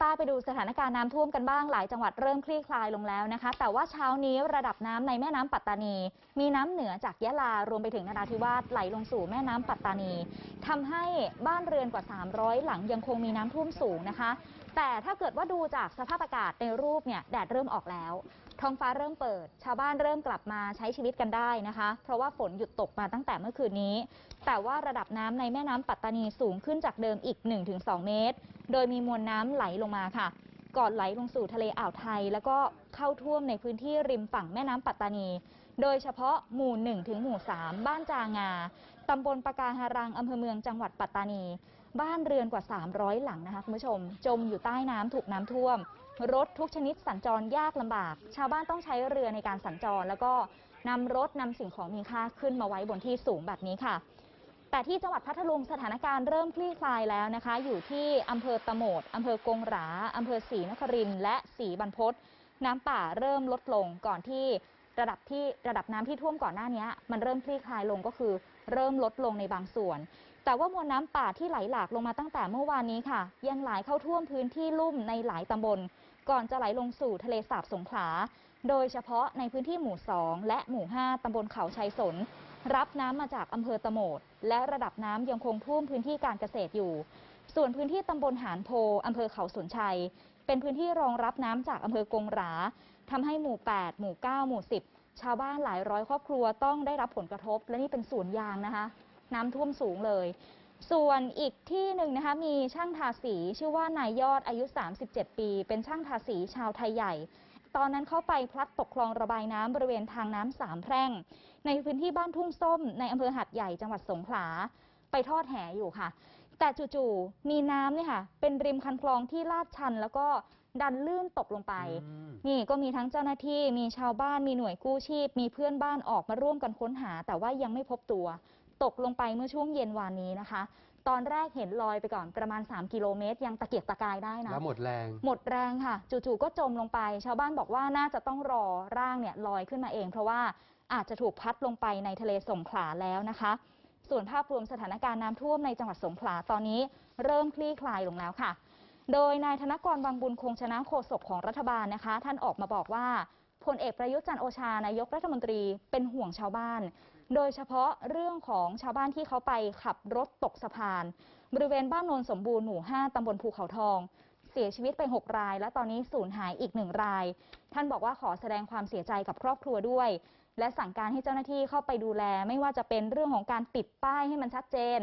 ใต้ไปดูสถานการณ์น้ำท่วมกันบ้างหลายจังหวัดเริ่มคลี่คลายลงแล้วนะคะ แต่ว่าเช้านี้ระดับน้ำในแม่น้ำปัตตานี มีน้ำเหนือจากยะลารวมไปถึงนราธิวาสไหลลงสู่แม่น้ำปัตตานีทำให้บ้านเรือนกว่า 300 หลังยังคงมีน้ำท่วมสูงนะคะแต่ถ้าเกิดว่าดูจากสภาพอากาศในรูปเนี่ยแดดเริ่มออกแล้ว ท้องฟ้าเริ่มเปิด ชาวบ้านเริ่มกลับมาใช้ชีวิตกันได้นะคะ เพราะว่าฝนหยุดตกมาตั้งแต่เมื่อคืนนี้ แต่ว่าระดับน้ำในแม่น้ำปัตตานีสูงขึ้นจากเดิมอีก 1-2 เมตร โดยมีมวลน้ำไหลลงมาค่ะ ก่อนไหลลงสู่ทะเลอ่าวไทย แล้วก็เข้าท่วมในพื้นที่ริมฝั่งแม่น้ำปัตตานี โดยเฉพาะหมู่1ถึงหมู่3บ้านจางาตำบลปะกาหารังอำเภอเมืองจังหวัดปัตตานี บ้านเรือนกว่า 300 หลังนะคะคุณผู้ชม จมอยู่ใต้น้ำถูกน้ำท่วม รถทุกชนิดสัญจรยากลำบาก ชาวบ้านต้องใช้เรือในการสัญจร แล้วก็นำรถนำสิ่งของมีค่าขึ้นมาไว้บนที่สูงแบบนี้ค่ะ แต่ที่จังหวัดพัทลุงสถานการณ์เริ่มคลี่คลายแล้วนะคะ อยู่ที่อำเภอตะโหมดอำเภอกงหราอำเภอศรีนครินทร์และศรีบรรพตน้ำป่าเริ่มลดลงก่อนที่ ระดับที่ระดับน้ำที่ท่วมก่อนหน้านี้ มันเริ่มคลี่คลายลงก็คือ เริ่มลดลงในบางส่วน แต่ว่ามวลน้ำป่าที่ไหลหลากลงมาตั้งแต่เมื่อวานนี้ค่ะ ยังไหลเข้าท่วมพื้นที่ลุ่มในหลายตำบล ก่อนจะไหลลงสู่ทะเลสาบสงขลาโดยเฉพาะในพื้นที่หมู่ 2 และหมู่ 5 ตำบลเขาชัยสน รับน้ำมาจากอำเภอตะโหมด และระดับน้ำยังคงท่วมพื้นที่การเกษตรอยู่ ส่วนพื้นที่ตำบลหานโพอำเภอเขาสนชัย เป็นพื้นที่รองรับน้ำจากอำเภอกงหราทำให้หมู่ 8 หมู่ 9 หมู่ 10 ชาวบ้านหลายร้อยครอบครัวต้องได้รับผลกระทบ และนี่เป็นสวนยางนะคะ น้ำท่วมสูงเลย ส่วนอีกที่หนึ่งนะคะมีช่างทาสีชื่อว่านายยอดอายุ 37 ปี เป็นช่างทาสีชาวไทยใหญ่ ตอนนั้นเข้าไปพลัดตกคลองระบายน้ำบริเวณทางน้ำสามแพร่ง ในพื้นที่บ้านทุ่งส้ม ในอำเภอหัดใหญ่จังหวัดสงขลาไปทอดแหอยู่ค่ะ แต่จู่ๆมีน้ำเนี่ยค่ะ เป็นริมคันคลองที่ลาดชัน แล้วก็ดันลื่นตกลงไปอืมนี่ก็มีทั้งเจ้าหน้าที่มีชาวบ้านมีหน่วยกู้ชีพ มีเพื่อนบ้านออกมาร่วมกันค้นหา แต่ว่ายังไม่พบตัว ตกลงไปเมื่อช่วงเย็นวานนี้นะคะ ตอนแรกเห็นลอยไปก่อนประมาณ 3 กิโลเมตร ยังตะเกียกตะกายได้นะแล้วหมดแรง หมดแรงค่ะ จู่ๆก็จมลงไป ชาวบ้านบอกว่าน่าจะต้องรอร่างเนี่ยลอยขึ้นมาเอง เพราะว่าอาจจะถูกพัดลงไปในทะเลสงขลาแล้วนะคะ ส่วนภาพรวมสถานการณ์น้ำท่วมในจังหวัดสงขลาตอนนี้เริ่มคลี่คลายลงแล้วค่ะ โดยนายธนกรวังบุญคงชนะโฆษกของรัฐบาลนะคะ ท่านออกมาบอกว่าพลเอกประยุทธ์จันโอชานายกรัฐมนตรีเป็นห่วงชาวบ้าน โดยเฉพาะเรื่องของชาวบ้านที่เขาไปขับรถตกสะพาน บริเวณบ้านโนนสมบูรณ์หมู่ 5 ตำบลภูเขาทอง เสียชีวิตไป 6 ราย และตอนนี้สูญหายอีกหนึ่งราย ท่านบอกว่าขอแสดงความเสียใจกับครอบครัวด้วย และสั่งการให้เจ้าหน้าที่เข้าไปดูแล ไม่ว่าจะเป็นเรื่องของการติดป้ายให้มันชัดเจน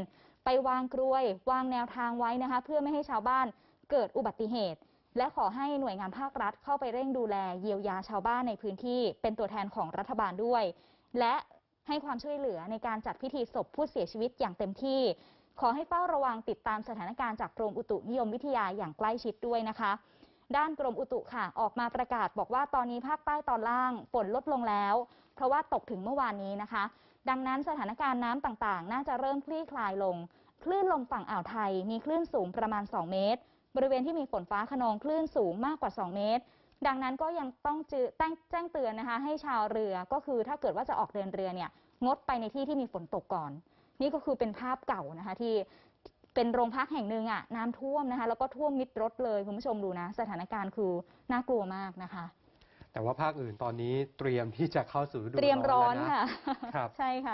ไปวางกลวย วางแนวทางไว้นะคะ เพื่อไม่ให้ชาวบ้านเกิดอุบัติเหตุ และขอให้หน่วยงานภาครัฐเข้าไปเร่งดูแลเยียวยาชาวบ้านในพื้นที่ เป็นตัวแทนของรัฐบาลด้วย และให้ความช่วยเหลือในการจัดพิธีศพผู้เสียชีวิตอย่างเต็มที่ ขอให้เฝ้าระวังติดตามสถานการณ์จากกรมอุตุนิยมวิทยาอย่างใกล้ชิดด้วยนะคะ ด้านกรมอุตุค่ะ ออกมาประกาศบอกว่าตอนนี้ภาคใต้ตอนล่างฝนลดลงแล้ว เพราะว่าตกถึงเมื่อวานนี้นะคะ ดังนั้นสถานการณ์น้ำต่างๆ น่าจะเริ่มคลี่คลายลง คลื่นลมฝั่งอ่าวไทยมีคลื่นสูงประมาณ 2 เมตร บริเวณที่มีฝนฟ้าขนองคลื่นสูงมากกว่า 2 เมตร ดังนั้นก็ยังต้องจืงแจ้งเตือนนะคะ ให้ชาวเรือก็คือถ้าเกิดว่าจะออกเดินเรือเนี่ยงดไปในที่ที่มีฝนตกก่อน นี่ก็คือเป็นภาพเก่านะคะที่ เป็นโรงพักแห่งหนึ่งอะน้ำท่วมนะคะ แล้วก็ท่วมมิดรถเลยคุณผู้ชมดูนะ สถานการณ์คือน่ากลัวมากนะคะ แต่ว่าภาคอื่นตอนนี้เตรียมที่จะเข้าสู่ฤดูเตรียมร้อนแล้วนะค่ะ ครับ ใช่ค่ะ